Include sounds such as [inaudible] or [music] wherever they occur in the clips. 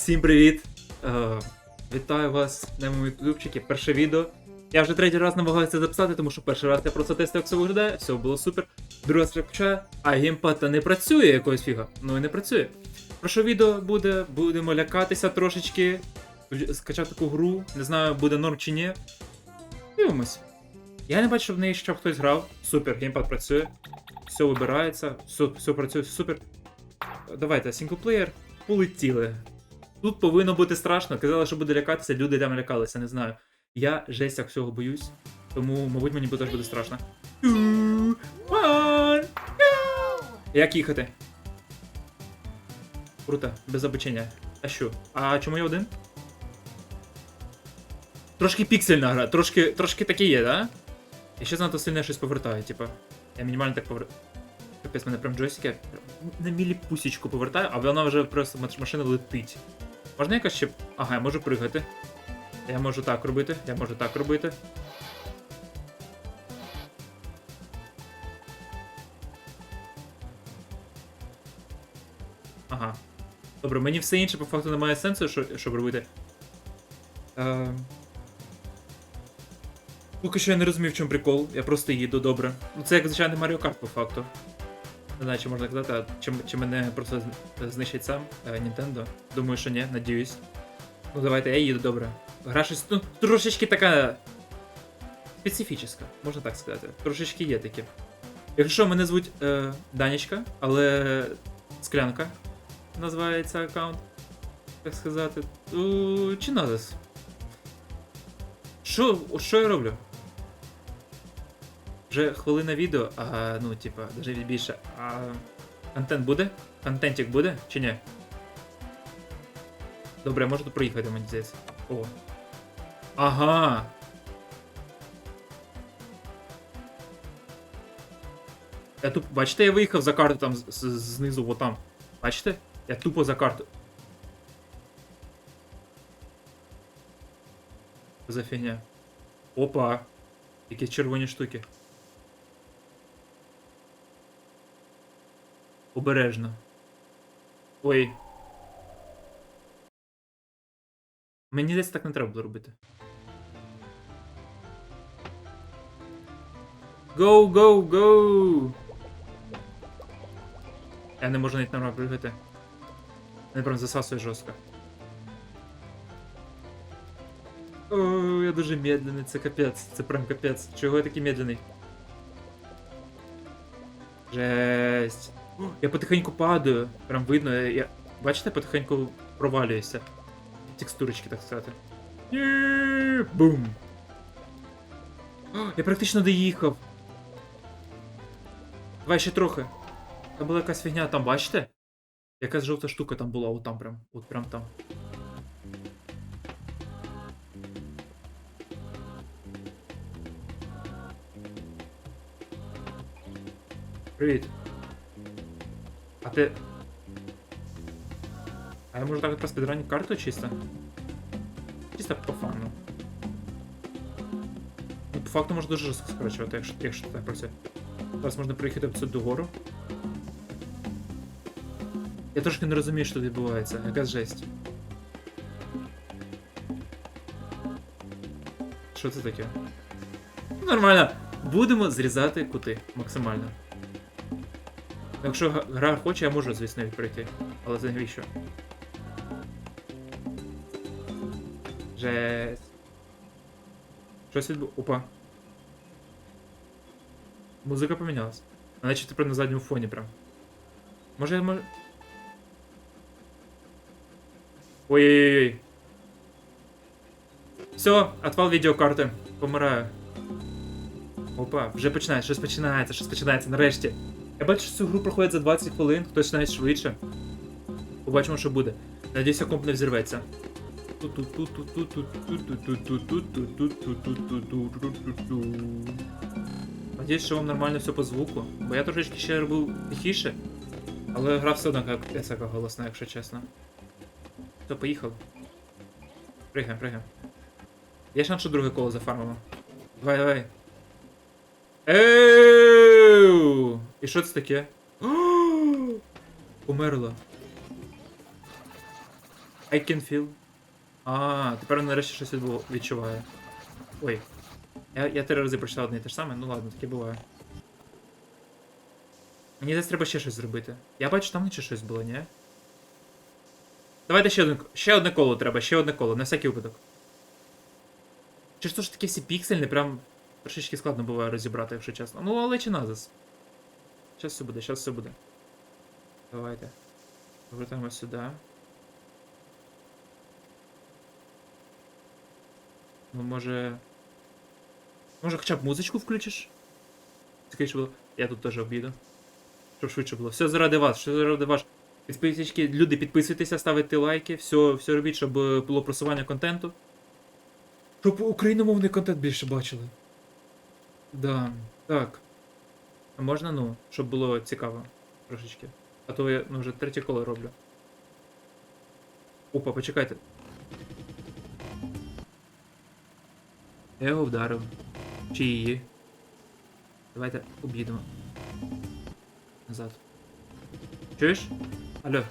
Всім привіт! Е, вітаю вас на моєму ютубчикі. Перше відео. Я вже третій раз намагаюся записати, тому що перший раз я просто тестив, як все виглядає, все було супер. Другий раз включаю, а геймпад не працює якогось фіга. Ну і не працює. Про що відео буде? Будемо лякатися трошечки. Скачати таку гру, не знаю, буде норм чи ні. Дивимось. Я не бачу, щоб в неї ще хтось грав. Супер, геймпад працює. Все вибирається, все, все працює, супер. Давайте, синглплеєр, полетіли. Тут повинно бути страшно. Казали, що буде лякатися, люди там лякалися, не знаю. Я жесть як всього боюсь, тому, мабуть, мені теж буде страшно. Як їхати? Круто, без обучення. А що? А чому я один? Трошки піксельна гра, трошки, трошки таке є, да? І ще занадто сильно щось повертаю, типа. Я мінімально так повертаю. Капець, мене прям джойстики на міліпусічку повертаю, а вона вже просто маш- машина летить. Можна якось ще. Ага, я можу пригати. Я можу так робити, я можу так робити. Ага. Добре, мені все інше по факту немає сенсу, що, щоб робити. Е... Поки що я не розумів, в чому прикол. Я просто їду добре. Ну це як звичайний Mario Kart по факту. Не знаю, чи можна казати, а чи, чи мене просто знищить сам Nintendo. Думаю, що ні, надіюсь. Ну давайте, я їду добре. Гра щось, ну, трошечки така. Специфічна, можна так сказати. Трошечки є таке. Якщо мене звуть е, Данечка, але склянка називається аккаунт. Так сказати. Чи назис? Що, що я роблю? Вже хвилина відео, а ну, типа, даже більше. А контент буде? Контентик буде чи ні? Добре, тут проїхати, мені здається. О. Ага. Я тут, бачите, я виїхав за карту там знизу, вот там. Бачите? Я тупо за карту. За фігня. Опа. Якісь червоні штуки. Обережно. Ой. Мені здається, так не треба було робити. Go, go! Я не можу навіть нормально пригати. Мене прям засасує жорстко. О, я дуже медленний, це капець, це прям капець. Чого я такий медленний? Жесть. Я потихеньку падаю, прям видно, я, бачите, потихеньку провалююся. Текстурочки, так сказати. Ні, Бум. Я практично доїхав. Давай ще трохи. Там була якась фігня, там бачите? Якась жовта штука там була, от там прям, от прям там. Привіт. А ти. А я можу так от розпідранити карту чисто? Чисто по фану. Ну, по факту можна дуже жорстко скорочувати, якщо, якщо так працює. Зараз можна приїхати в цю догору. Я трошки не розумію, що тут відбувається. Якась жесть. Що це таке? Нормально. Будемо зрізати кути максимально. Якщо гра хоче, я можу, звісно, відкрити. Але це навіщо? Жесть. Щось відбу... Опа. Музика помінялась. Вона наче тепер на задньому фоні прям. Може я може. Ой-ой-ой. Все, отвал відеокарти. Помираю. Опа, вже починається, щось починається, щось починається, нарешті. Я бачу, що цю гру проходить за 20 хвилин, хтось навіть швидше. Побачимо, що буде. Надіюся, комп не взірветься. Надіюсь, що вам нормально все по звуку. Бо я трошечки ще робив тихіше. Але гра все одно така голосна, якщо чесно. То поїхав. Пригаємо, пригаємо. Є шанс, що друге коло зафармимо. Давай, давай. Еу! І що це таке? [gasps] Померло. I can feel. А, тепер нарешті щось відчуває. Ой. Я, я три рази прочитав одне і те ж саме, ну ладно, таке буває. Мені десь треба ще щось зробити. Я бачу, там наче щось було, ні? Давайте ще одне, ще одне коло треба, ще одне коло, на всякий випадок. Чи ж то ж такі всі піксельні, прям трошечки складно буває розібрати, якщо чесно. Ну, але чи назис. Щас все буде, щас все буде. Давайте. Повертаємо сюди. Ну, може. Може хоча б музичку включиш? Скоріше було. Я тут теж обіду. Щоб швидше було. Все заради вас, все заради вас. Підписчики, люди, підписуйтеся, ставите лайки, все, все робіть, щоб е, було просування контенту. Щоб україномовний контент більше бачили. Да, так. Можна, ну, щоб було цікаво трошечки. А то я ну, вже третє коло роблю. Опа, почекайте. Я його вдарив. Чи її. Давайте об'їдемо. Назад. Чуєш? Алло.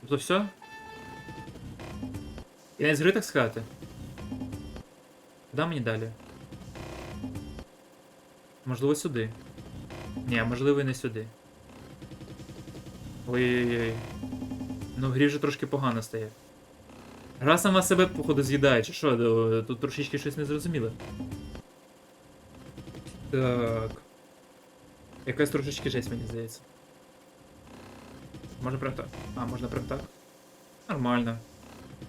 Тобто все? Кінець гри, так сказати? Куди мені далі? Можливо, сюди. Ні, можливо, і не сюди. Ой-ой-ой. Ну, в грі вже трошки погано стає. Гра сама себе, походу, з'їдає, чи що, тут трошечки щось незрозуміле. Так. Якась трошечки жесть, мені здається. Може прям так. А, можна прям так. Нормально.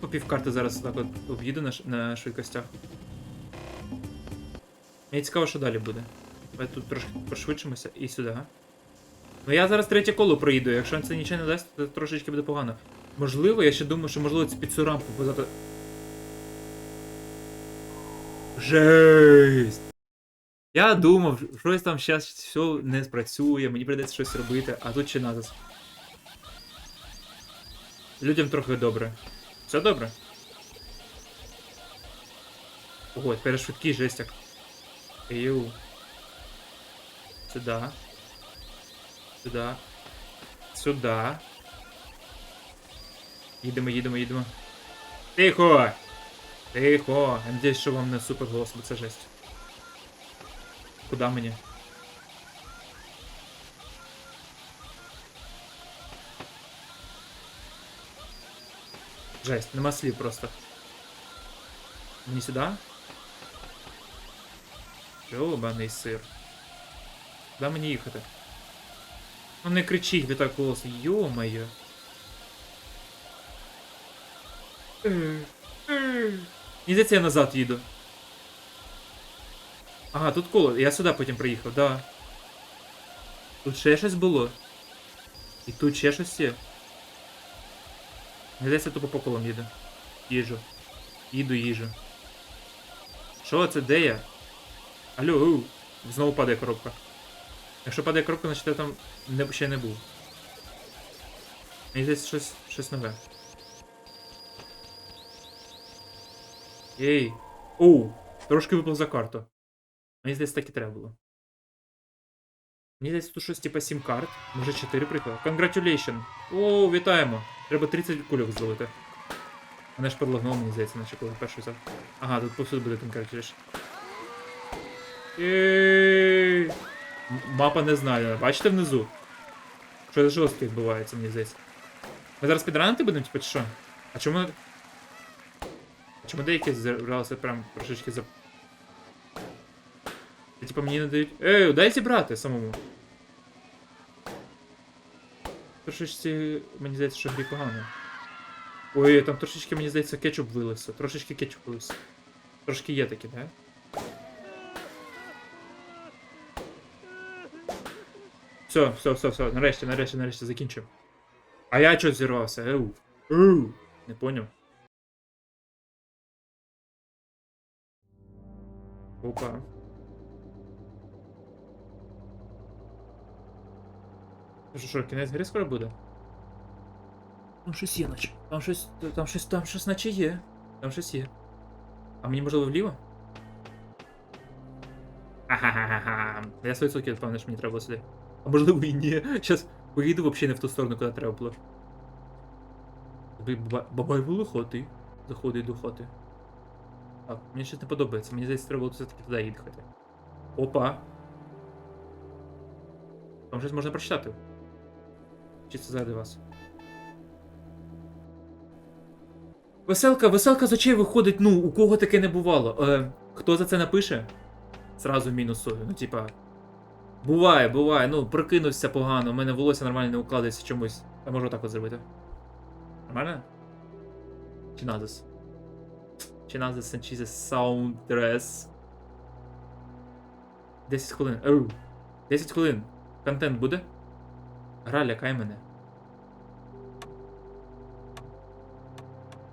По півкарти зараз так от об'їду на, на швидкостях. Мені цікаво, що далі буде. Давай тут трошки пошвидшимося і сюди, га? Ну я зараз третє коло проїду, якщо це нічого не дасть, то трошечки буде погано. Можливо, я ще думаю, що можливо це під цю рамку позати. Жесть! Я думав, щось там зараз все не спрацює, мені прийдеться щось робити, а тут ще назас. Людям трохи добре. Все добре? Ого, тепер швидкий жестяк. Ю. Сюда. Сюда. Сюда. Їдемо, їдемо, їдемо. Тихо! Тихо! Я надіюсь, що вам не супер голос, бо це жесть. Куда мені? Жесть, нема слів просто. Мені сюди? Жовбаний сир. Куди мені їхати? Ну не кричіть ви так голос, йо-моє. Здається, я назад їду. Ага, тут коло. Я сюди потім приїхав, да. Тут ще щось було. І тут ще щось є. Мені здається, тупо по колам їду. Їжу. Їду, їжу. Що це, де я? Алло, у, знову падає коробка. Якщо падає коробка, значить я там не, ще не був. Мені здається, щось, щось нове. Ей. Оу, трошки випав за карту. Мені здається, так і треба було. Мені здається, тут щось типа 7 карт. Може 4 приклад. Congratulation! О, вітаємо! Треба 30 кульок зловити. Мене ж подлагнуло, мені здається, наче коли перший взяв. Ага, тут повсюди буде Congratulation. Ей! Мапа не знаю. Бачите внизу? Що жорстко відбувається, мені здається. Ми зараз підранити будемо, типа, чи що? А чому. А чому деякі зібралися прям трошечки за. Типа мені не дають. Ей, дай зібрати самому. Трошечки, мені здається, що грі погано. Ой, там трошечки, мені здається, кетчуп вилився. Трошечки кетчуп вилився. Трошки є такі, да? Все, все, все, все, нарешті, нарешті, нарешті закінчив. А я чого зірвався? Еу. Еу. Не поняв. Опа. Що, що, кінець гри скоро буде? Там щось є, наче. Там щось. Там щось, там щось наче є. Там щось є. А мені можливо вліво? А. Ха-ха-ха-ха. Я 100% впевнений, що мені треба було сюди. А можливо і ні. Щас поїду взагалі не в ту сторону, куди треба було. Бабай волохотий. Заходить до хати. Так, мені щось не подобається. Мені здається, треба було все-таки туди їхати. Опа. Там щось можна прочитати. Чи це заради вас? Веселка, веселка з очей виходить, ну, у кого таке не бувало. Е, хто за це напише? Зразу мінусую. Ну, типа. Буває, буває. Ну, прокинувся погано, у мене волосся нормально не укладається чомусь. Я можу так от зробити. Нормально? Чи назис? Чи назис and cheese 10 хвилин. Оу. 10 хвилин. Контент буде? Гра лякай мене.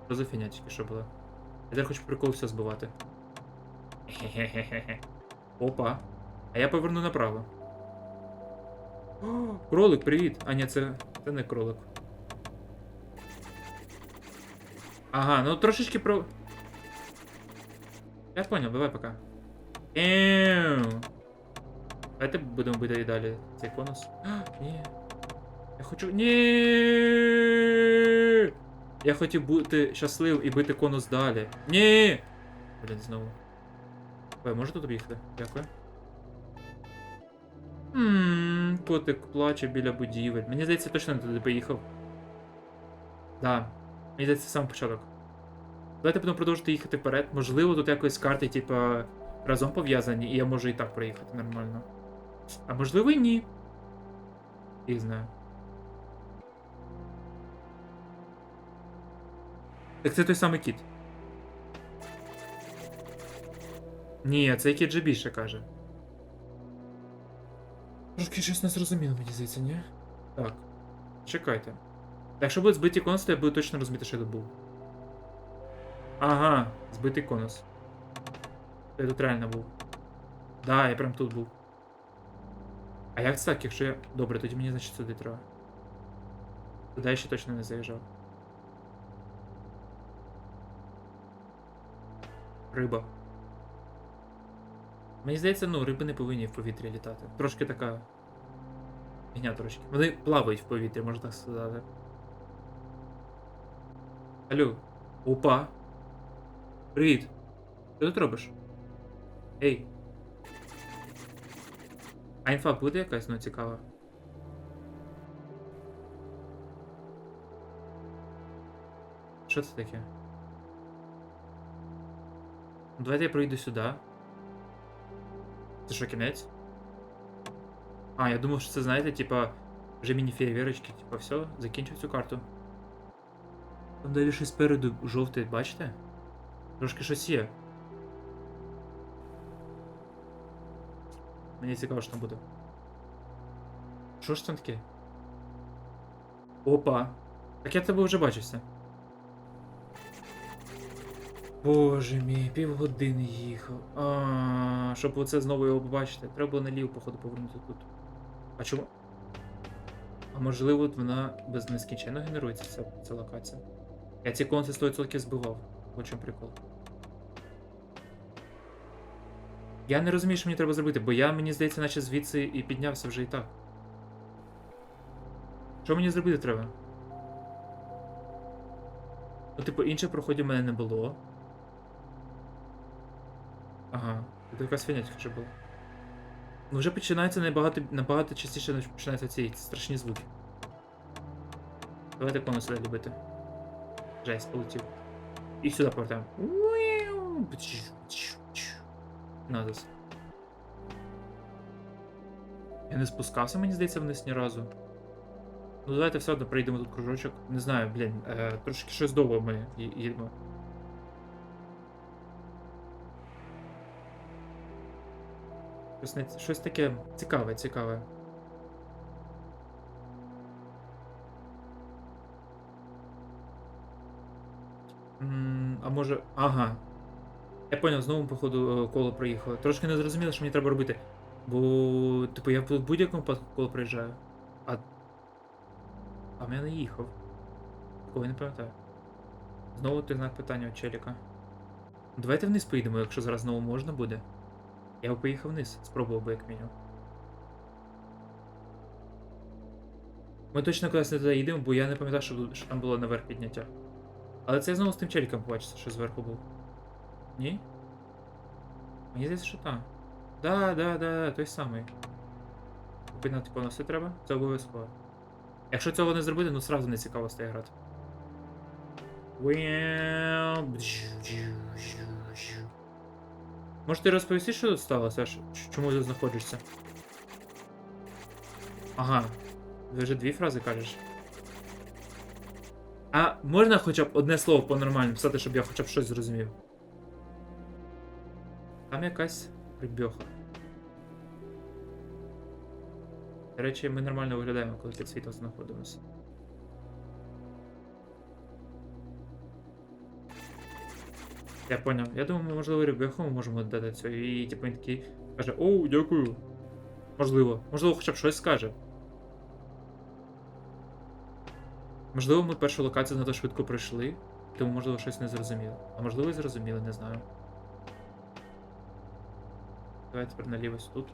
Що за фігня тільки що була? Я тепер хочу прикол все збивати. Хе-хе-хе-хе. Опа. А я поверну направо. О, кролик, привіт! А ні, це. це не кролик. Ага, ну трошечки про. Я понял, давай пока. Еу. Давайте будемо бити далі цей конус. А, ні. Хочу. Ні. Я хотів бути щасливим і бити конус далі. Ні. Блін, знову. Ви можете тут об'їхати? Дякую. Ммм, котик плаче біля будівель. Мені здається, точно не туди поїхав. Да. Мені здається, сам початок. Давайте будемо продовжити їхати вперед. Можливо, тут якось карти, типа, разом пов'язані, і я можу і так проїхати нормально. А можливо і ні. Їх знаю. Так це той самий кіт. Ні, цей кіт же більше каже. Трошки щось не зрозуміло, мені здається, ні? Так. Чекайте. Якщо будуть збиті конуси, то я буду точно розуміти, що я тут був. Ага, збитий конус. Я тут реально був. Да, я прям тут був. А як це так, якщо я. Добре, тоді мені значить сюди треба. Туди я ще точно не заїжджав. Риба. Мені здається, ну, риби не повинні в повітрі літати. Трошки така. Фігня трошки. Вони плавають в повітрі, можна так сказати. Алло. Опа. Привіт. Що тут робиш? Ей. А інфа буде якась, ну цікава. Що це таке? Ну, Давайте я пройду сюди. Це що, кінець? А, я думав, що це, знаєте, типа, вже міні-фейерверочки, типа, все, закінчив цю карту. Там далі щось спереду жовте, бачите? Трошки щось є. Мені цікаво, що там буде. Що ж там таке? Опа. Так я тебе вже бачився. Боже мій, півгодини їхав. А, щоб оце знову його побачити. Треба було наліво, походу, повернути тут. А чому? А можливо, вона без нескінченно генерується ця, ця локація. Я ці конці 100% збивав. В чому прикол. Я не розумію, що мені треба зробити, бо я, мені здається, наче звідси і піднявся вже і так. Що мені зробити треба? Ну, типу, інших проходів в мене не було. Ага, це якась фігня що була. Ну вже починається набагато, набагато частіше починаються ці страшні звуки. Давайте конус сюди любити. Жесть, полетів. І сюди повертаємо. Назас. Я не спускався, мені здається, вниз ні разу. Ну давайте все одно пройдемо тут кружочок. Не знаю, блін, е, трошки щось довго ми їдемо. Щось, щось таке цікаве, цікаве. А може. Ага. Я поняв, знову, походу, е, коло проїхало. Трошки не зрозуміло, що мені треба робити. Бо, типу, я в будь-якому випадку коло проїжджаю. А. А в мене їхав. Такого я не пам'ятаю. Знову той знак питання у челіка. Давайте вниз поїдемо, якщо зараз знову можна буде. Я б поїхав вниз, спробував би як мінімум. Ми точно кудись не туди їдемо, бо я не пам'ятаю, що, що там було наверх підняття. Але це знову з тим челіком побачиться, що зверху був. Ні? Мені здається, що там. Да, да, да, той самий. Купити типу, на все треба? Це обов'язково. Якщо цього не зробити, ну сразу не цікаво стає грати. Може ти розповісти, що тут сталося? Чому ти знаходишся? Ага. Ви вже дві фрази кажеш. А можна хоча б одне слово по-нормальному писати, щоб я хоча б щось зрозумів? Там якась прибьоха. До речі, ми нормально виглядаємо, коли під світлом знаходимося. Я поняв. Я думаю, ми, можливо, риб'яху ми можемо дати цю. І типу він такий каже, оу, дякую. Можливо. Можливо, хоча б щось скаже. Можливо, ми першу локацію надто швидко пройшли, тому можливо щось не зрозуміли. А можливо і зрозуміли, не знаю. Давай тепер наліво тут.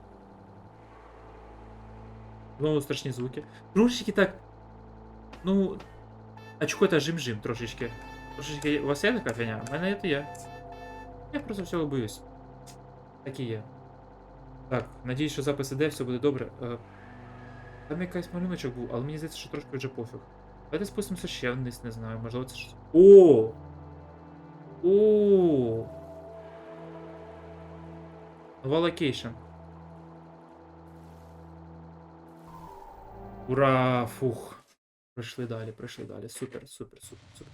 Знову страшні звуки. Трошечки так. Ну. Очко та жим-жим трошечки. Трошечки. У вас є така фігня? У мене це є. Я просто всього боюсь. Так і є. Так, надіюсь, що запис іде, все буде добре. Е, Там якийсь малюночок був, але мені здається, що трошки вже пофіг. Давайте спустимося ще вниз, не знаю, можливо це щось. О! О! Нова локейшн. Ура! Фух. Пройшли далі, пройшли далі. Супер, супер, супер, супер.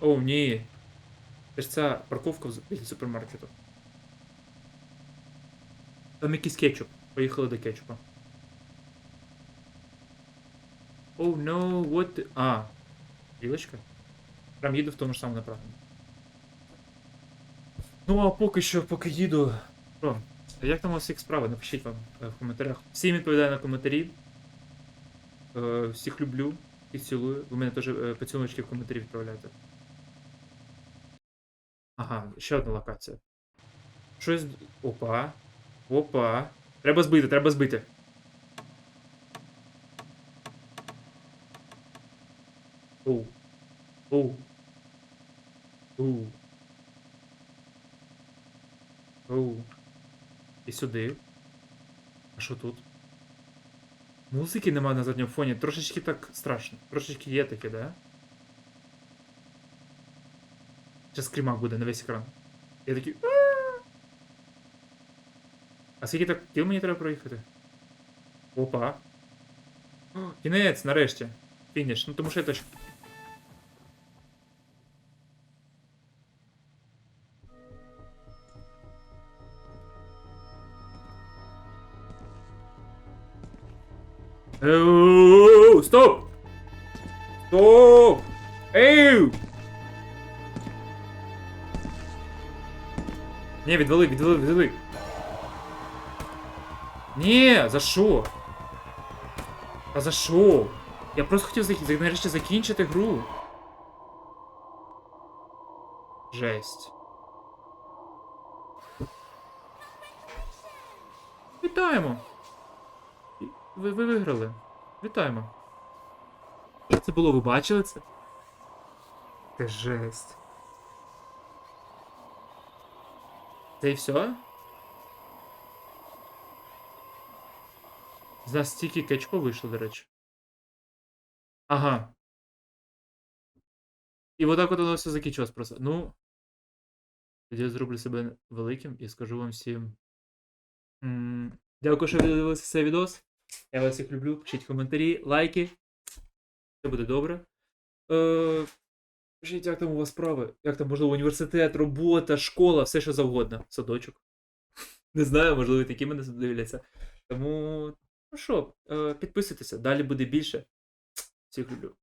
О, ні. Це ж ця парковка біля супермаркету. Там якийсь кетчуп. Поїхали до кетчупа. Oh no, what the... А, білочка? Прям їду в тому ж самому направленні. Ну, а поки що, поки їду. Що? Як там у вас всіх справи? Напишіть вам е, в коментарях. Всім відповідаю на коментарі. Е, Всіх люблю, всіх цілую. Ви мене теж е, поцілуночки в коментарі відправляєте. Ага, ще одна локація. Щось. Опа. Опа. Треба збити, треба збити. Оу. Оу. Оу. Оу. І сюди. А що тут? Музики нема на задньому фоні. Трошечки так страшно. Трошечки є таке, да? Зараз скрімак буде на весь екран. Я такий. «А!» А скільки так кіл мені треба проїхати? Опа. О, Кінець, нарешті. Фініш. Ну тому що я теж. Еу, Ні, відвели, відвели, відвели. Ні, за що? А за що? Я просто хотів нарешті закінчити гру. Жесть. Вітаємо! Ви, ви виграли. Вітаємо. Це було? Ви бачили це? Це жесть. Це і все? За стільки кетчупу вийшло, до речі. Ага. І отак от воно все закінчилось просто. Ну. Тоді я зроблю себе великим і скажу вам всім. Дякую, що ви дивилися цей відос. Я вас всіх люблю. Пишіть коментарі, лайки. Все буде добре. Е, Пишіть, як там у вас справи? Як там, можливо, університет, робота, школа, все що завгодно. Садочок. [laughs] Не знаю, можливо, такі мене дивляться. Тому, ну що, е, підписуйтеся, далі буде більше. Всіх люблю.